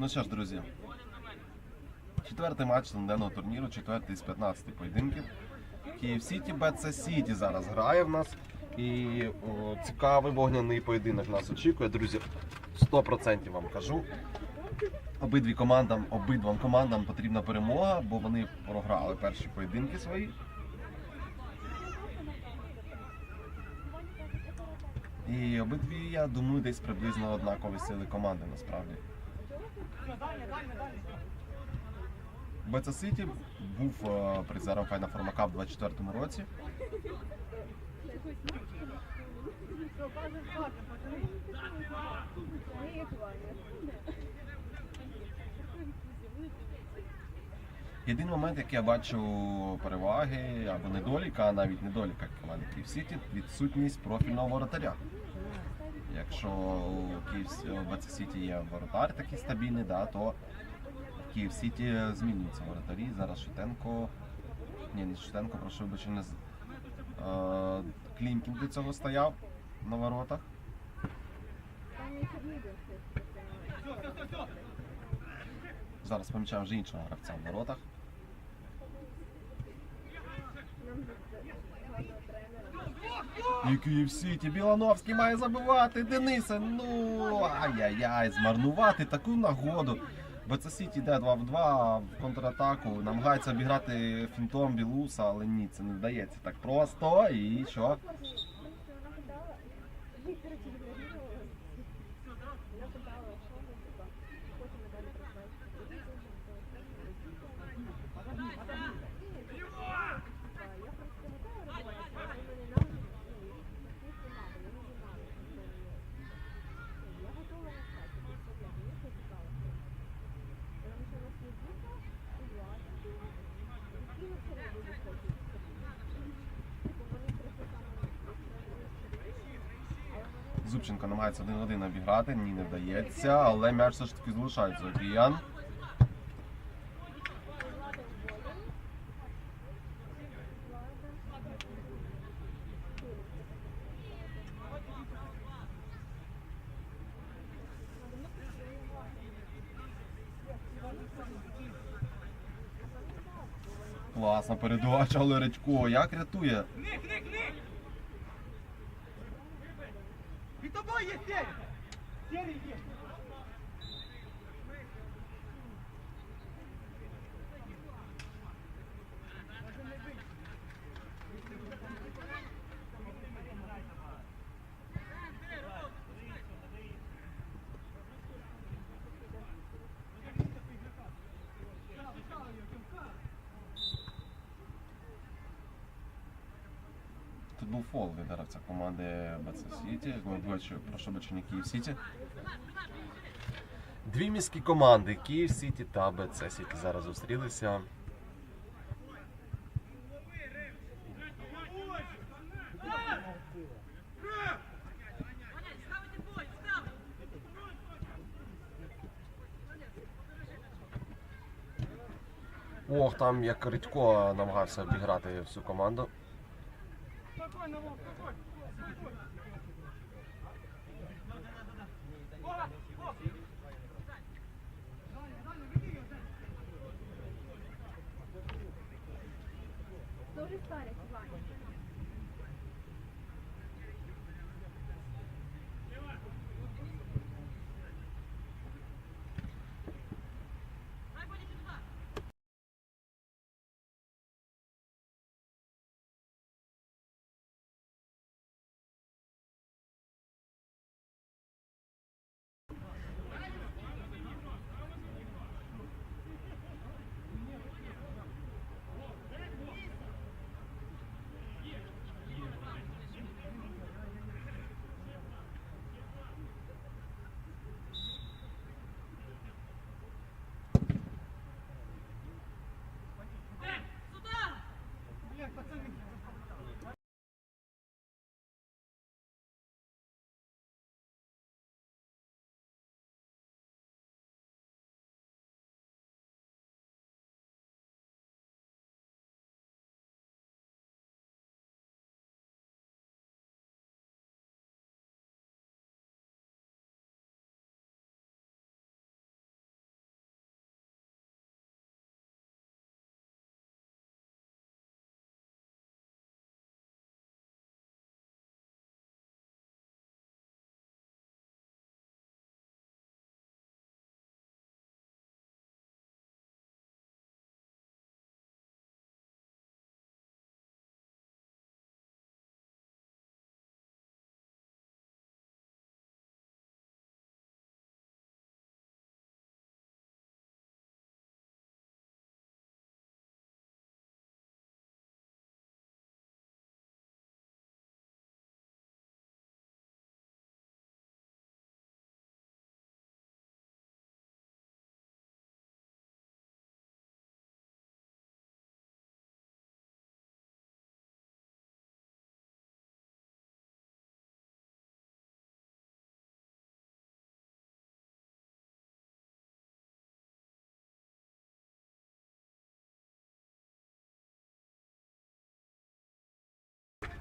Ну що ж, друзі, четвертий матч денного турніру, четвертий з 15 поєдинків. Київ Сіті, БЦ Сіті зараз грає в нас. І о, цікавий вогняний поєдинок нас очікує, друзі. 100% вам кажу. Обидві командам, обидвам командам потрібна перемога, бо вони програли перші поєдинки свої. І обидві, я думаю, десь приблизно однакові сили команди насправді. БЦ Сіті був призером Final Forma Cup у 24 році. Єдиний момент, який я бачу переваги або недоліка, а навіть недоліка команди Київ Сіті, відсутність профільного воротаря. Якщо у Київ Сіті є воротар такий стабільний, да, то в Київ Сіті змінюються воротарі. Зараз Шутенко. Ні, не Шутенко, прошу вибачення. Е, Клімкін до цього стояв на воротах. Зараз помічаємо вже іншого гравця в воротах. І Київ Сіті, Білановський має забивати Дениса. Ну ай-яй-яй, змарнувати таку нагоду. БЦ Сіті йде 2 в 2 в контратаку, намагається обіграти фінтом Білуса, але ні, це не вдається так просто. І що? Зубченко намагається один один обіграти, ні, не вдається, але м'яч все ж таки залишається у. Класна передача, але Редько як рятує? Був фол від гравця команди БЦ Сіті, вибачте, прошу бачення Київ Сіті. Дві міські команди Київ Сіті та БЦ Сіті зараз зустрілися. Ох, там як Редько намагався обіграти всю команду. Дуже старі,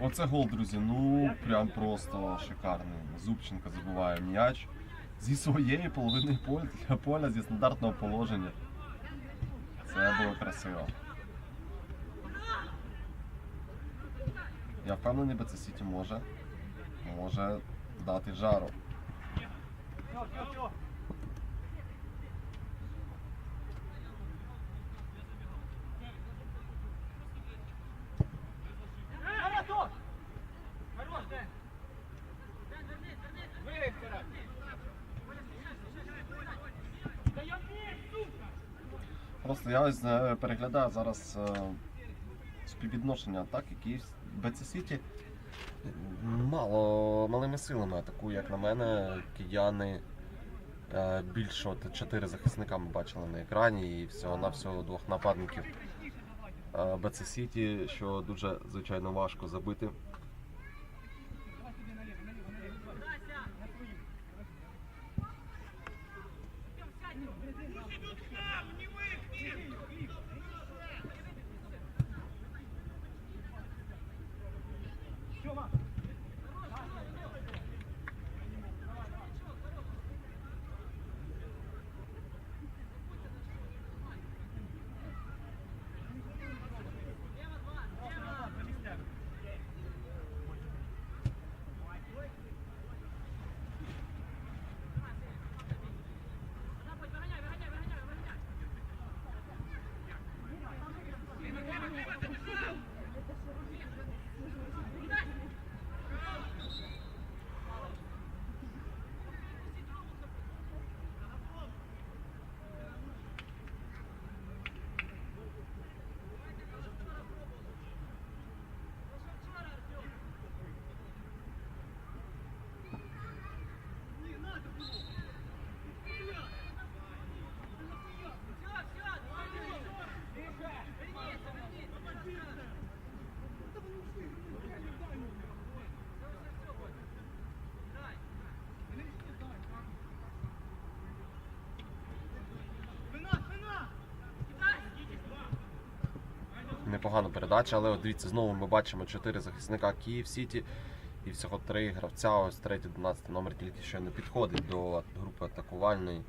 Оце гол, друзі. Ну прям просто шикарний. Зубченко забиває м'яч зі своєї половини поля, поля зі стандартного положення. Це було красиво. Я впевнений, БЦ Сіті може, може дати жару. Я е, переглядаю зараз е, співвідношення атак, які БЦ Сіті мало малими силами атакує, як на мене, кияни е, більше от чотири захисника ми бачили на екрані і всього на всього двох нападників. БЦ Сіті, що дуже звичайно важко забити. Thank you. Непогана передача, але от дивіться, знову ми бачимо чотири захисника Київ Сіті і всього три гравця. Ось 3-12 номер тільки що не підходить до групи атакувальної.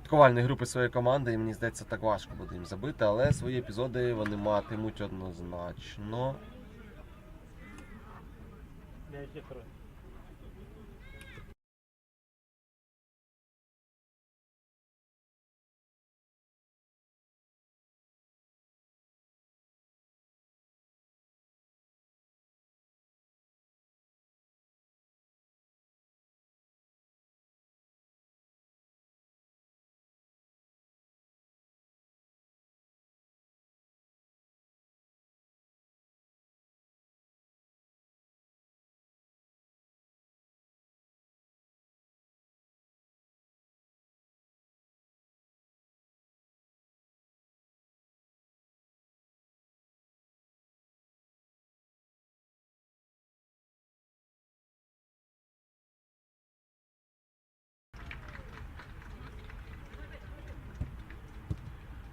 Атакувальної групи своєї команди, і мені здається, так важко буде їм забити, але свої епізоди вони матимуть однозначно.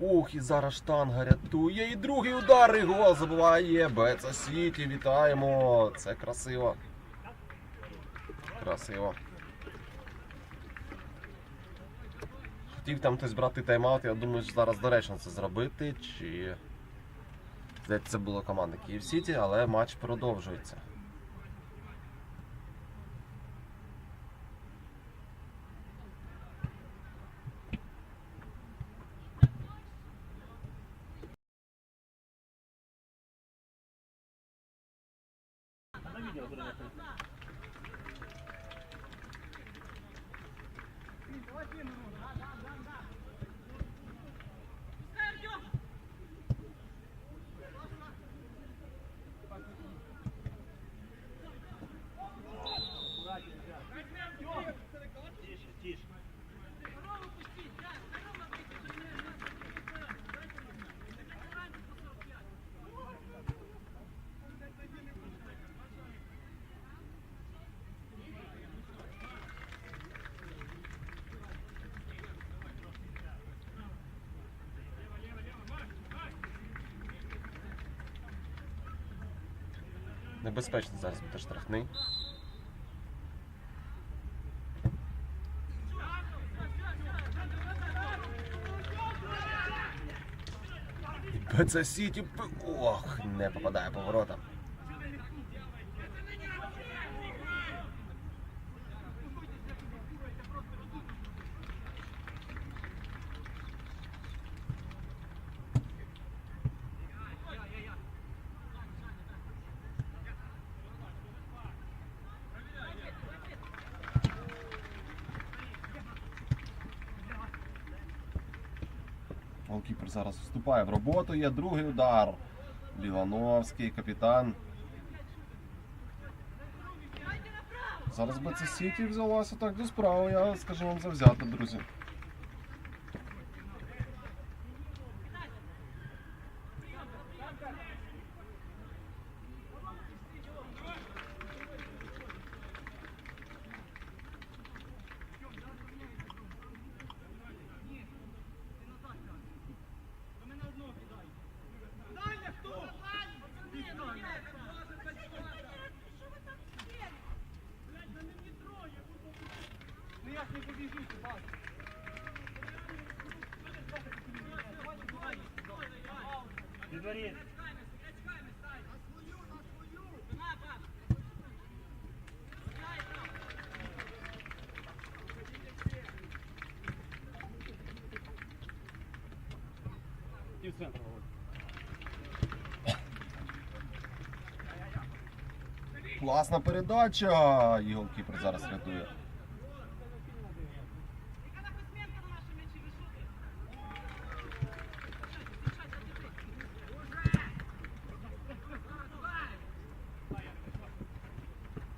Ух, і зараз штанга рятує. І другий удар, і гол забиває. Беца Сіті, вітаємо. Це красиво. Красиво. Хотів там хтось брати тайм-аут, я думаю, що зараз доречно це зробити. Чи. Здається, це була команда Київ Сіті, але матч продовжується. Небезпечно зараз буде штрафний. БЦ Сіті. Ох, не попадає по воротам. Вступає в роботу. Є другий удар. Лівановський, капітан. Зараз би це Сіті взялася так до справи, я скажу вам завзято, друзі. Центр. Класна передача. І голкіпер зараз рятує.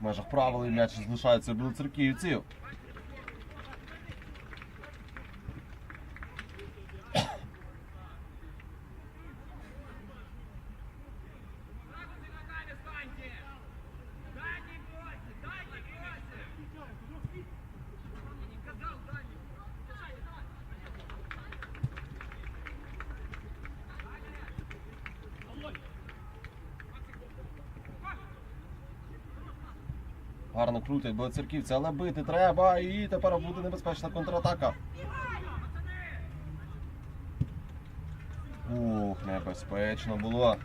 В межах правил і м'яч залишається білоцерківців. Гарно крутять білоцерківці, але бити треба. І тепер буде небезпечна контратака. Ух, небезпечно було.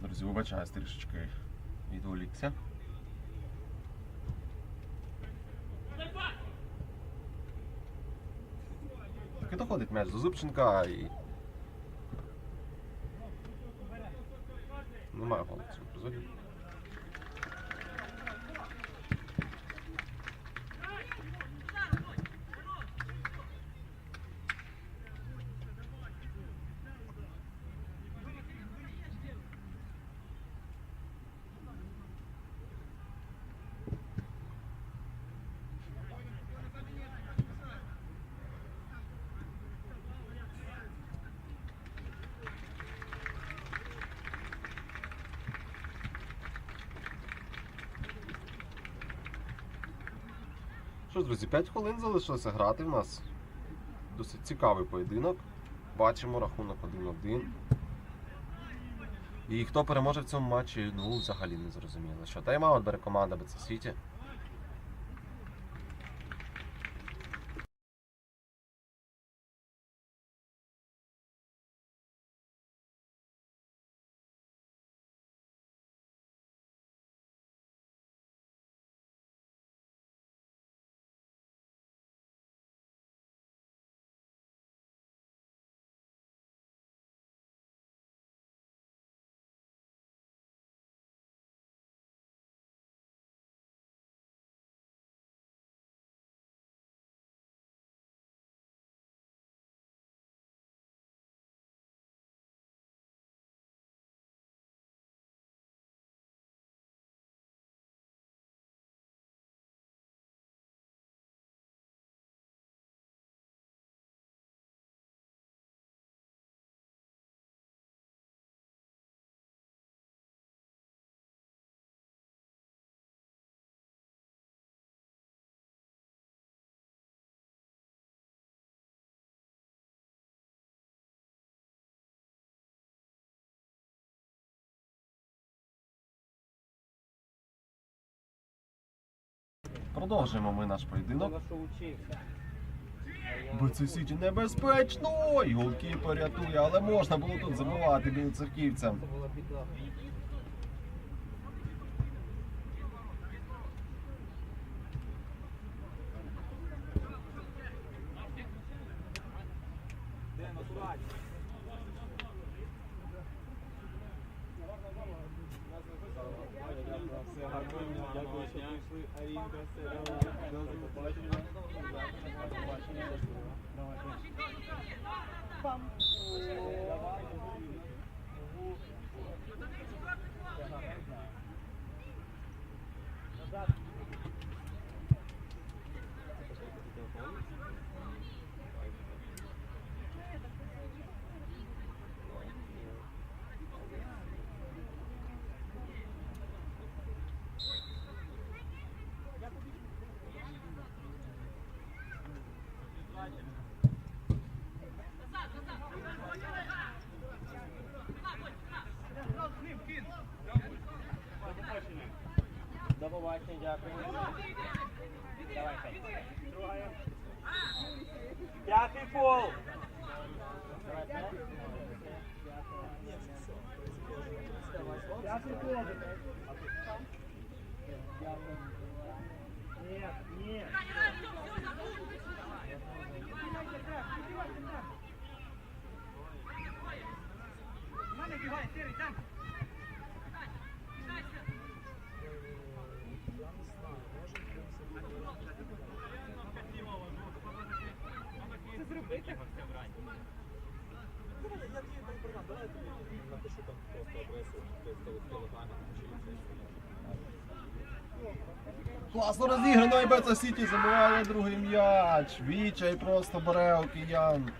Друзі, вибачаюсь трішечки відволікся. І м'яч до Зубченка і. Немає голу в епізоді. Друзі, 5 хвилин залишилося грати в нас. Досить цікавий поєдинок. Бачимо рахунок 1-1. І хто переможе в цьому матчі, ну взагалі не зрозуміло. Що тайм-аут бере команда БЦ Сіті. Продовжуємо ми наш поєдинок. Це Сіті небезпечно! Голкіпер рятує, але можна було тут забивати білоцерківцям. Це Bum. Класно розіграно, і Беца Сіті забиває другий м'яч. Вічай просто бере киян.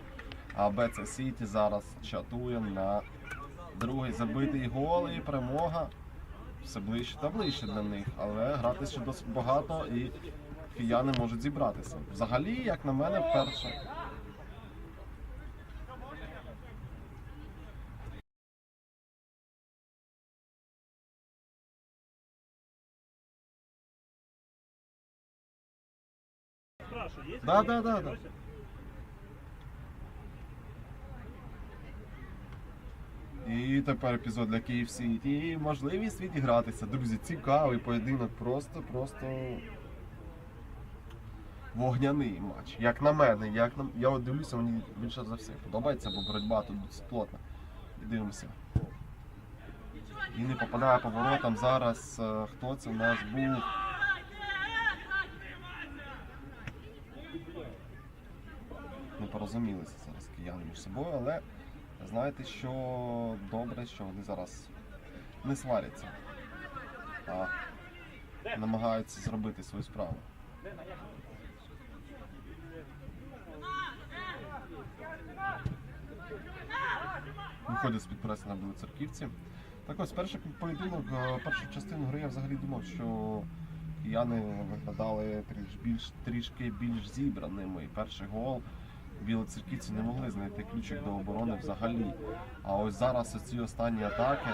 А Беца Сіті зараз чатує на другий забитий гол і перемога. Все ближче та ближче для них, але грати ще досить багато і кияни можуть зібратися. Взагалі, як на мене, перше. Да, да, да, да. І тепер епізод для Київ Сіті. І можливість відігратися. Друзі, цікавий поєдинок, просто, просто вогняний матч. Як на мене, як на я от дивлюся, мені більше за все подобається, бо боротьба тут досить плотна. Дивимося. І не попадає по воротам зараз. е, Хто це у нас був? Порозумілися зараз кияни між собою, але знаєте, що добре, що вони зараз не сваряться, а намагаються зробити свою справу. Виходять з-під преси на білоцерківці. Так ось перший поєдинок, е, першу частину гри я взагалі думав, що кияни виглядали трішки більш, трішки більш зібраними. І перший гол білоцерківці не могли знайти ключик до оборони взагалі. А ось зараз ці останні атаки.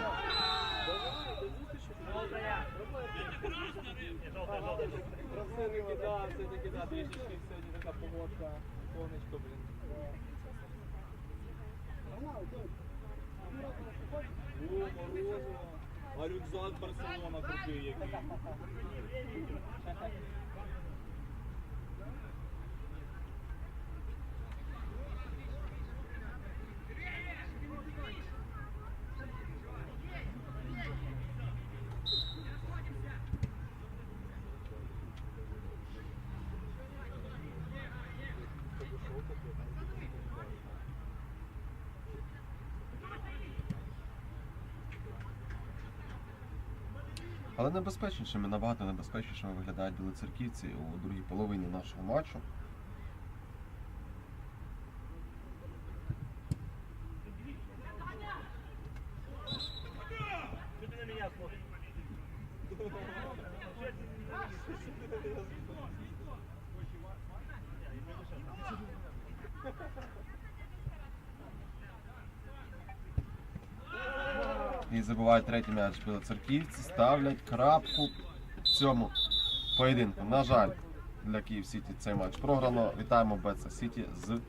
А рюкзак Барселона крутий який. Але небезпечнішими, набагато небезпечнішими виглядають білоцерківці у другій половині нашого матчу. М'яч білоцерківці, ставлять крапку цьому поєдинку. На жаль, для Київ Сіті цей матч програно. Вітаємо Беца Сіті з